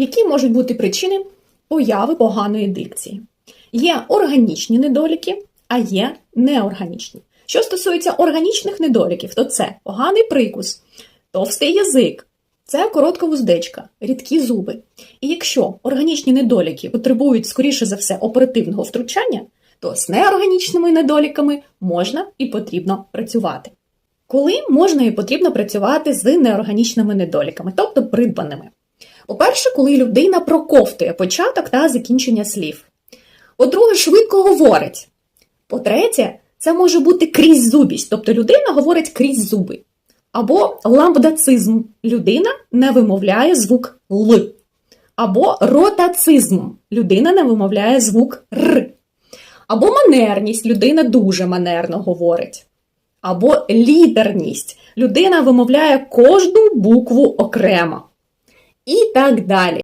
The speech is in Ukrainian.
Які можуть бути причини появи поганої дикції? Є органічні недоліки, а є неорганічні. Що стосується органічних недоліків, то це поганий прикус, товстий язик, це коротка вуздечка, рідкі зуби. І якщо органічні недоліки потребують, скоріше за все, оперативного втручання, то з неорганічними недоліками можна і потрібно працювати. Коли можна і потрібно працювати з неорганічними недоліками, тобто придбаними? По-перше, коли людина проковтує початок та закінчення слів. По-друге, швидко говорить. По-третє, це може бути крізь зубість, тобто людина говорить крізь зуби. Або ламбдацизм. Людина не вимовляє звук Л. Або ротацизм. Людина не вимовляє звук Р. Або манерність. Людина дуже манерно говорить. Або літерність. Людина вимовляє кожну букву окремо. І так далі.